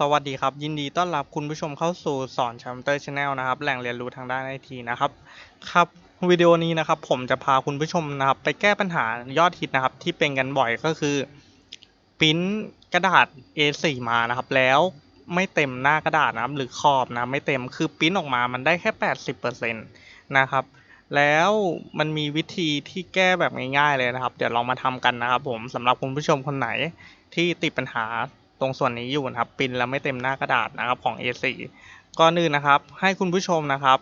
สวัสดีครับ ยินดีต้อนรับคุณผู้ชมเข้าสู่สอนชัมเตอร์ชาแนลนะครับ แหล่งเรียนรู้ทางด้านไอทีนะครับ ครับวิดีโอนี้นะครับ ผมจะพาคุณผู้ชมนะครับ ไปแก้ปัญหายอดฮิตนะครับ ที่เป็นกันบ่อยก็คือปริ้นกระดาษ A4 มานะครับ แล้วไม่เต็มหน้ากระดาษนะครับ หรือขอบนะไม่เต็มคือปริ้นออกมามันได้แค่ 80%นะครับ แล้วมันมีวิธีที่แก้แบบง่ายๆเลยนะครับ เดี๋ยวลองมาทำกันนะครับ ผมสำหรับคุณผู้ชมคนไหนที่ติดปัญหา ตรงส่วนนี้อยู่นะครับปริ้นแล้วไม่เต็มหน้ากระดาษนะครับของ A4 ก่อนอื่นนะครับ ให้คุณผู้ชมนะครับ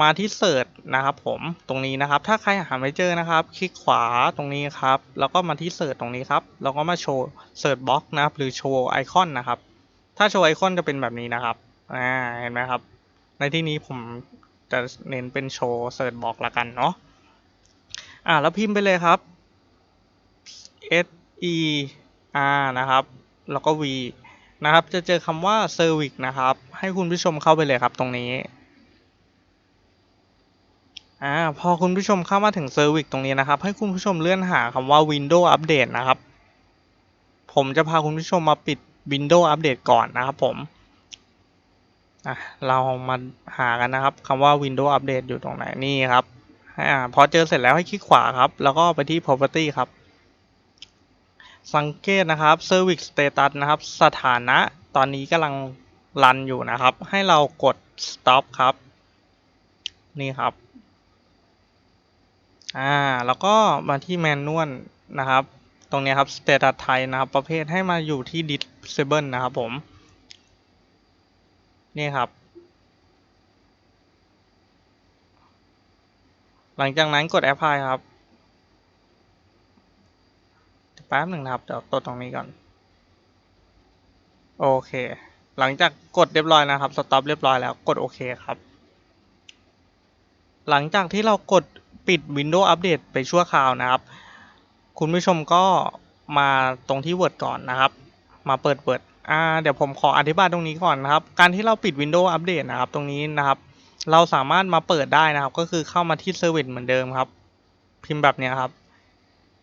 มาที่เสิร์ชนะครับ ผมตรงนี้นะครับ ถ้าใครหาไม่เจอนะครับ คลิกขวาตรงนี้ครับ แล้วก็มาที่เสิร์ชตรงนี้ครับแล้วก็มาโชว์เสิร์ชบล็อกนะครับ หรือโชว์ไอคอนนะครับ ถ้าโชว์ไอคอนจะเป็นแบบนี้นะครับอ่าเห็นไหมครับ ในที่นี้ผมจะเน้นเป็นโชว์เสิร์ชบล็อกละกันเนาะอ่าแล้วพิมพ์ไปเลยครับ S E R นะครับ แล้วก็ V นะครับ จะเจอคำว่า Service นะครับ ให้คุณผู้ชมเข้าไปเลยครับตรงนี้อ่าพอคุณผู้ชมเข้ามาถึง Service ตรงนี้นะครับ ให้คุณผู้ชมเลื่อนหาคำว่า window Update นะครับ ผมจะพาคุณผู้ชมมาปิด window Update ก่อนนะครับผมอะเรามาหากันนะครับคำว่า window Update อยู่ตรงไหนนี่ครับอ่าพอเจอเสร็จแล้วให้คลิกขวาครับ แล้วก็ไปที่ Property ครับ สังเกตนะครับ Service Status นะครับ สถานะตอนนี้กำลังรันอยู่นะครับ ให้เรากด Stop ครับ นี่ครับ อ่า แล้วก็มาที่ Manual นะครับ ตรงนี้ครับ Status ไทยนะครับ ประเภทให้มาอยู่ที่ Disable นะครับผม นี่ครับหลังจากนั้นกด Apply ครับ แป๊บหนึ่งนะครับ เดี๋ยวกดตรงนี้ก่อน โอเค หลังจากกดเรียบร้อยนะครับ สต็อปเรียบร้อยแล้ว กดโอเคครับ หลังจากที่เรากดปิด Windows Update ไปชั่วคราวนะครับ คุณผู้ชมก็มาตรงที่ Word ก่อนนะครับ มาเปิด Word อ่า เดี๋ยวผมขออธิบายตรงนี้ก่อนนะครับ การที่เราปิด Windows Update นะครับ ตรงนี้นะครับ เราสามารถมาเปิดได้นะครับ ก็คือเข้ามาที่ Service เหมือนเดิมครับ พิมพ์แบบนี้ครับ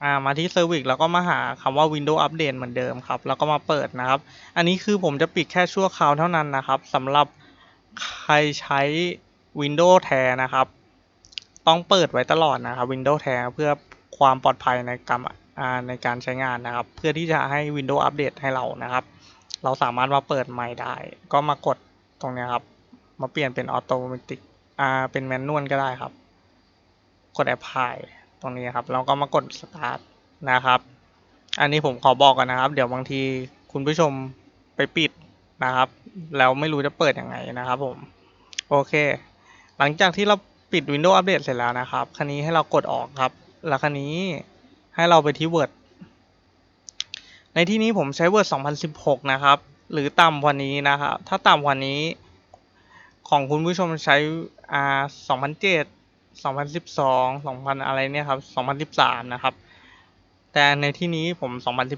อ่ามาที่ Service แล้วก็มาหาคำว่า Windows Update เหมือนเดิมครับ แล้วก็มาเปิดนะครับ อันนี้คือผมจะปิดแค่ชั่วคราวเท่านั้นนะครับสำหรับใครใช้ Windows แท้นะครับ ต้องเปิดไว้ตลอดนะครับ Windows แท้เพื่อความปลอดภัยในการในการใช้งานนะครับ เพื่อที่จะให้ Windows อัปเดตให้เรานะครับ เราสามารถมาเปิดใหม่ได้ ก็มากดตรงนี้ครับ มาเปลี่ยนเป็นออโตเมติกเป็นแมนนวลก็ได้ครับ กด Apply ตรงนี้ครับแล้วก็มากด Start นะครับ อันนี้ผมขอบอกก่อนนะครับ เดี๋ยวบางทีคุณผู้ชมไปปิดนะครับ แล้วไม่รู้จะเปิดยังไงนะครับผม โอเค หลังจากที่เราปิด Windows Update เสร็จแล้วนะครับ คันนี้ให้เรากดออกครับ แล้วคันนี้ให้เราไปที่ Word ในที่นี้ผมใช้ Word 2016 นะครับ หรือต่ำกว่านี้นะครับ ถ้าต่ำกว่านี้ของคุณผู้ชมใช้อ่า2007 2012 2000 อะไรเนี่ยครับ 2013 นะครับ แต่ในที่นี้ผม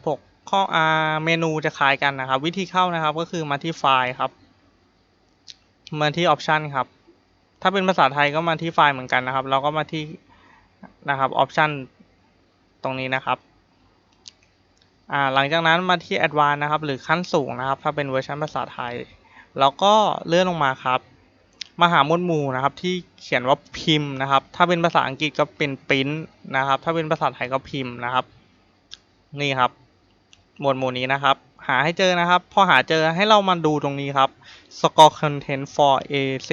2016 ข้ออ่าเมนูจะคล้ายกันนะครับ วิธีเข้านะครับก็คือมาที่ไฟล์ครับ มาที่ Option ครับ ถ้าเป็นภาษาไทยก็มาที่ไฟล์เหมือนกันนะครับแล้วก็มาที่นะครับ Option ตรงนี้นะครับอ่าหลังจากนั้นมาที่ Advanced นะครับ หรือขั้นสูงนะครับ ถ้าเป็นเวอร์ชันภาษาไทย แล้วก็เลื่อนลงมาครับ มหามวดหมู่นะครับ ที่เขียนว่าพิมพ์นะครับ ถ้าเป็นภาษาอังกฤษก็เป็นปริ้นนะครับ ถ้าเป็นภาษาไทยก็พิมพ์นะครับ นี่ครับ หมวดหมู่นี้นะครับ หาให้เจอนะครับ พอหาเจอให้เรามาดูตรงนี้ครับ score content for A4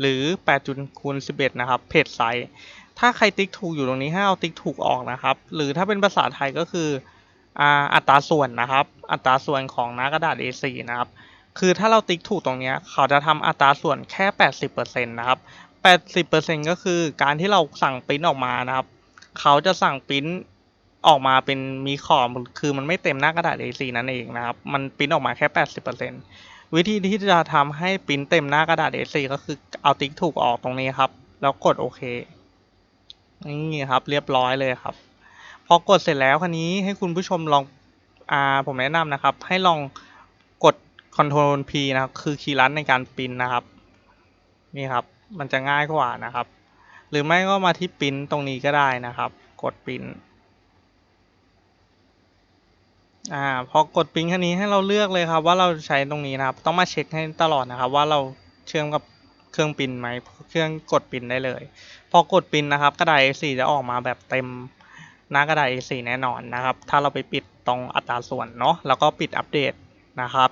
หรือ8จุดคูณ11 นะครับ เพจไซส์ถ้าใครติ๊กถูกอยู่ตรงนี้ให้เอาติ๊กถูกออกนะครับ หรือถ้าเป็นภาษาไทยก็คืออัตราส่วนนะครับ อัตราส่วนของหน้ากระดาษ A4 นะครับ คือถ้าเราติ๊กถูกตรงนี้เขาจะทำอัตราส่วนแค่ 80%นะครับ 80%ก็คือการที่เราสั่งปริ้นออกมานะครับ เขาจะสั่งปริ้นออกมาเป็นมีขอบคือมันไม่เต็มหน้ากระดาษ A4 นั่นเองนะครับ มันปริ้นออกมาแค่ 80%วิธีที่จะทำให้ปริ้นเต็มหน้ากระดาษ A4 ก็คือเอาติ๊กถูกออกตรงนี้ครับ แล้วกดโอเคนี่ครับ เรียบร้อยเลยครับ พอกดเสร็จแล้วคันนี้ให้คุณผู้ชมลองอ่าผมแนะนำนะครับ ให้ลอง Ctrl P นะครับคือคีย์ลัดในการปริ้นนะครับนี่ครับมันจะง่ายกว่านะครับ หรือไม่ก็มาที่ปริ้นตรงนี้ก็ได้นะครับ กดปริ้นอ่าพอกดปิ้งคันนี้ให้เราเลือกเลยครับว่าเราใช้ตรงนี้นะครับ ต้องมาเช็คให้ตลอดนะครับ ว่าเราเชื่อมกับเครื่องปินไหมเครื่องกดปินได้เลย พอกดปินนะครับ กระดาษ A4 จะออกมาแบบเต็มหน้ากระดาษ A4 แน่นอนนะครับ ถ้าเราไปปิดตรงอัตราส่วนเนาะแล้วก็ปิดอัปเดตนะครับ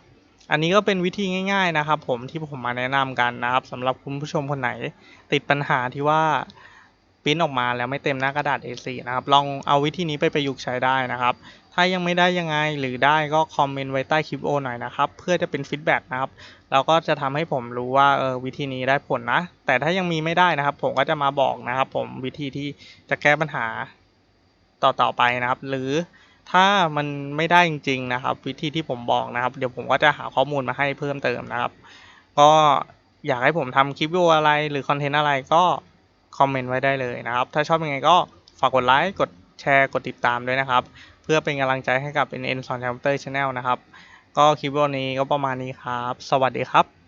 อันนี้ก็เป็นวิธีง่าย ๆนะครับ ผมที่ผมมาแนะนำกันนะครับสำหรับคุณผู้ชมคนไหน ติดปัญหาที่ว่าปริ้นออกมาแล้วไม่เต็มหน้ากระดาษ A4 นะครับ ลองเอาวิธีนี้ไปประยุกต์ใช้ได้นะครับ ถ้ายังไม่ได้ยังไงหรือได้ก็คอมเมนต์ไว้ใต้คลิปโอหน่อยนะครับ เพื่อจะเป็นฟีดแบ็กนะครับแล้วก็จะทำให้ผมรู้ว่าเออวิธีนี้ได้ผลนะ แต่ถ้ายังมีไม่ได้นะครับ ผมก็จะมาบอกนะครับ ผมวิธีที่จะแก้ปัญหาต่อต่อไปนะครับ หรือ ถ้ามันไม่ได้จริง ๆ นะครับ วิธีที่ผมบอกนะครับ เดี๋ยวผมก็จะหาข้อมูลมาให้เพิ่มเติมนะครับ ก็อยากให้ผมทำคลิปวิดีโออะไรหรือคอนเทนต์อะไรก็คอมเมนต์ไว้ได้เลยนะครับ ถ้าชอบยังไงก็ฝากกดไลค์กดแชร์กดติดตามด้วยนะครับ เพื่อเป็นกำลังใจให้กับ NN สอนคอมพิวเตอร์ชแนลนะครับ ก็คลิปวิดีโอนี้ก็ประมาณนี้ครับ สวัสดีครับ